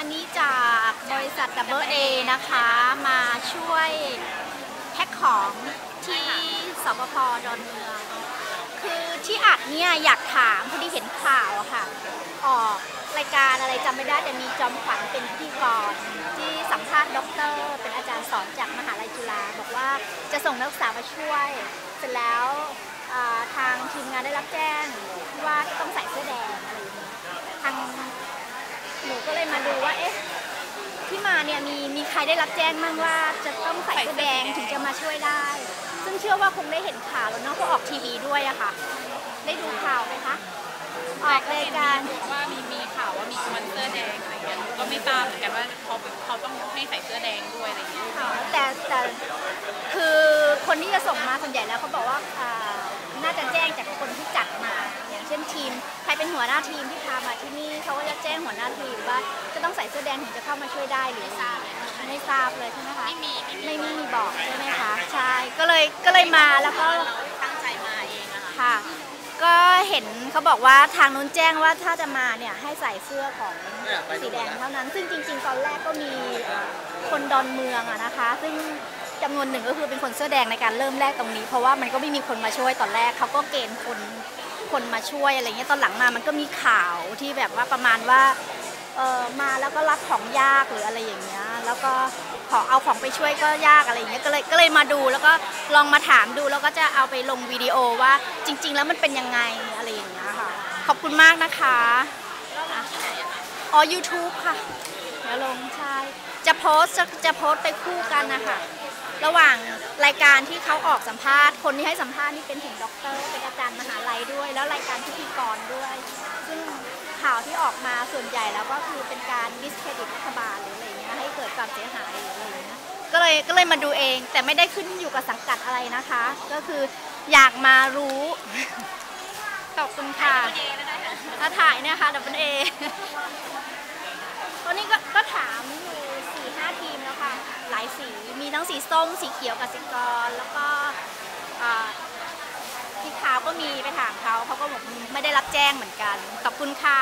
อันนี้จากบริษัท Double A นะคะมาช่วยแพ็คของที่สปพดอนเมือง คือที่อัดเนี่ยอยากถามพอดีเห็นข่าวอะค่ะ ออกรายการอะไรจำไม่ได้แต่มีจอมขวัญเป็นพิธีกรที่สัมภาษณ์ด็อกเตอร์ เป็นอาจารย์สอนจากมหาลัยจุฬาบอกว่าจะส่งนักศึกษามาช่วย เสร็จแล้วทางทีมงานได้รับแจ้งว่าต้องใส่เสื้อแดงอะไรอย่างเงี้ยทางหนูก็เลยมาดูว่าเอ๊ะที่มา เนี่ยมีมีใครได้รับแจ้งบ้างว่าจะต้องใส่เสื้อแดงถึงจะมาช่วยได้ ซึ่งเชื่อว่าคงได้เห็นข่าวแล้วเนาะเพราะออกทีวีด้วยอะค่ะ ได้ดูข่าวไหมคะออกรายการว่ามีมีข่าวว่ามีคนเสื้อแดงอะไรเงี้ยก็ไม่ทราบเหมือนกันว่าเขาเขาต้องให้ใส่เสื้อแดงด้วยอะไรเงี้ยแต่แต่คือคนที่จะส่งมาส่วนใหญ่แล้วเขาบอกว่าอ่าน่าจะแจ้งจากคนที่จั ทีม ใครเป็นหัวหน้าทีมที่พามาที่นี่เขาก็จะแจ้งหัวหน้าทีมว่าจะต้องใส่เสื้อแดงถึงจะเข้ามาช่วยได้หรือไม่ทราบไม่ทราบเลยใช่ไหมคะไม่มีไม่มีไม่มีมีบอกใช่ไหมคะใช่ก็เลยก็เลยมาแล้วก็ตั้งใจมาเองอะค่ะก็เห็นเขาบอกว่าทางนู้นแจ้งว่าถ้าจะมาเนี่ยให้ใส่เสื้อของสีแดงเท่านั้น ซึ่งจริง ๆ ตอนแรกก็มีคนดอนเมืองอะนะคะ ซึ่งจำนวนหนึ่งก็คือเป็นคนเสื้อแดงในการเริ่มแรกตรงนี้ เพราะว่ามันก็ไม่มีคนมาช่วยตอนแรกเขาก็เกณฑ์คน คนมาช่วยอะไรเงี้ยตอนหลังมามันก็มีข่าวที่แบบว่าประมาณว่าเออมาแล้วก็รับของยากหรืออะไรอย่างเงี้ยแล้วก็ขอเอาของไปช่วยก็ยากอะไรอย่างเงี้ยก็เลยก็เลยมาดูแล้วก็ลองมาถามดูแล้วก็จะเอาไปลงวิดีโอว่าจริง ๆ แล้วมันเป็นยังไงอะไรอย่างเงี้ยค่ะขอบคุณมากนะคะอ๋อ YouTube ค่ะเดี๋ยวลงใช่จะโพสจะจะโพสไปคู่กันนะคะ ระหว่างรายการที่เขาออกสัมภาษณ์ คนที่ให้สัมภาษณ์นี่เป็นถึงด็อกเตอร์เป็นอาจารย์มหาลัยด้วย แล้วรายการพิธีกรด้วย ซึ่งข่าวที่ออกมาส่วนใหญ่แล้วก็คือเป็นการดิสเครดิตรัฐบาลหรืออะไรอย่างเงี้ยให้เกิดความเสียหายหรืออะไรอย่างเงี้ยก็เลยก็เลยมาดูเองแต่ไม่ได้ขึ้นอยู่กับสังกัดอะไรนะคะ ก็คืออยากมารู้ขอบคุณค่ะถ้าถ่ายเนี่ยค่ะดับเบิลเอ ตอนนี้ก็ก็ถามอยู่สี่ห้าทีมแล้วค่ะ หลายสี มีทั้งสีส้ม สีเขียวกับสีกรแล้วก็อ่าสีขาวก็มีไปถามเขาเขาก็บอกไม่ได้รับแจ้งเหมือนกัน ขอบคุณค่ะ